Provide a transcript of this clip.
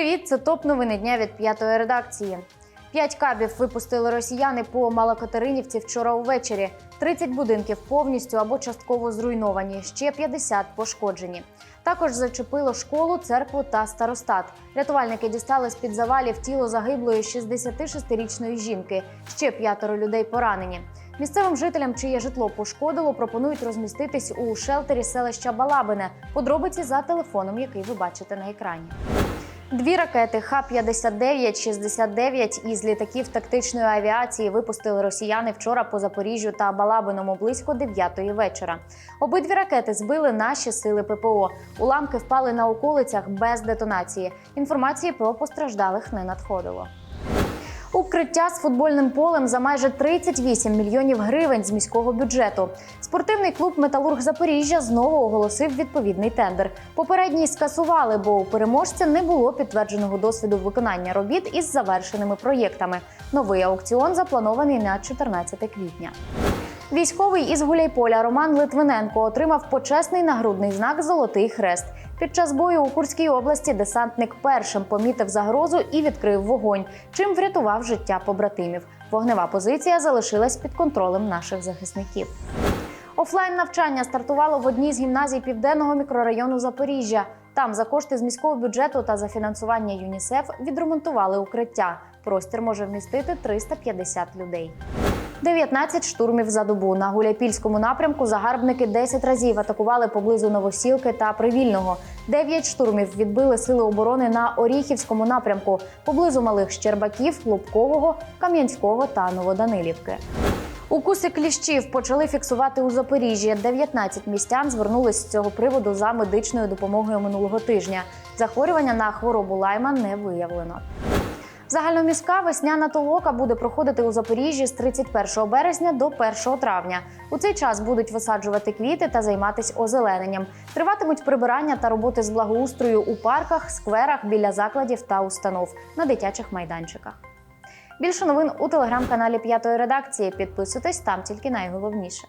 Привіт, це топ новини дня від п'ятої редакції. П'ять кабів випустили росіяни по Малокатеринівці вчора увечері. 30 будинків повністю або частково зруйновані, ще 50 пошкоджені. Також зачепило школу, церкву та старостат. Рятувальники дістали з під завалів тіло загиблої 66-річної жінки. Ще п'ятеро людей поранені. Місцевим жителям, чиє житло пошкодило, пропонують розміститись у шелтері селища Балабине. Подробиці за телефоном, який ви бачите на екрані. Дві ракети Х-59-69 із літаків тактичної авіації випустили росіяни вчора по Запоріжжю та Балабиному близько 9-ї вечора. Обидві ракети збили наші сили ППО. Уламки впали на околицях без детонації. Інформації про постраждалих не надходило. Укриття з футбольним полем за майже 38 мільйонів гривень з міського бюджету. Спортивний клуб Металург Запоріжжя знову оголосив відповідний тендер. Попередній скасували, бо у переможця не було підтвердженого досвіду виконання робіт із завершеними проєктами. Новий аукціон запланований на 14 квітня. Військовий із Гуляйполя Роман Литвиненко отримав почесний нагрудний знак Золотий хрест. Під час бою у Курській області десантник першим помітив загрозу і відкрив вогонь, чим врятував життя побратимів. Вогнева позиція залишилась під контролем наших захисників. Офлайн навчання стартувало в одній з гімназій південного мікрорайону Запоріжжя. Там за кошти з міського бюджету та за фінансування ЮНІСЕФ відремонтували укриття. Простір може вмістити 350 людей. 19 штурмів за добу на Гуляйпільському напрямку загарбники 10 разів атакували поблизу Новосілки та Привільного. 9 штурмів відбили сили оборони на Оріхівському напрямку поблизу малих Щербаків, Лубкового, Кам'янського та Новоданилівки. Укуси кліщів почали фіксувати у Запоріжжі. 19 містян звернулись з цього приводу за медичною допомогою минулого тижня. Захворювання на хворобу лайма не виявлено. Загальноміська весняна толока буде проходити у Запоріжжі з 31 березня до 1 травня. У цей час будуть висаджувати квіти та займатися озелененням. Триватимуть прибирання та роботи з благоустрою у парках, скверах, біля закладів та установ на дитячих майданчиках. Більше новин у телеграм-каналі П'ятої редакції. Підписуйтесь там тільки найголовніше.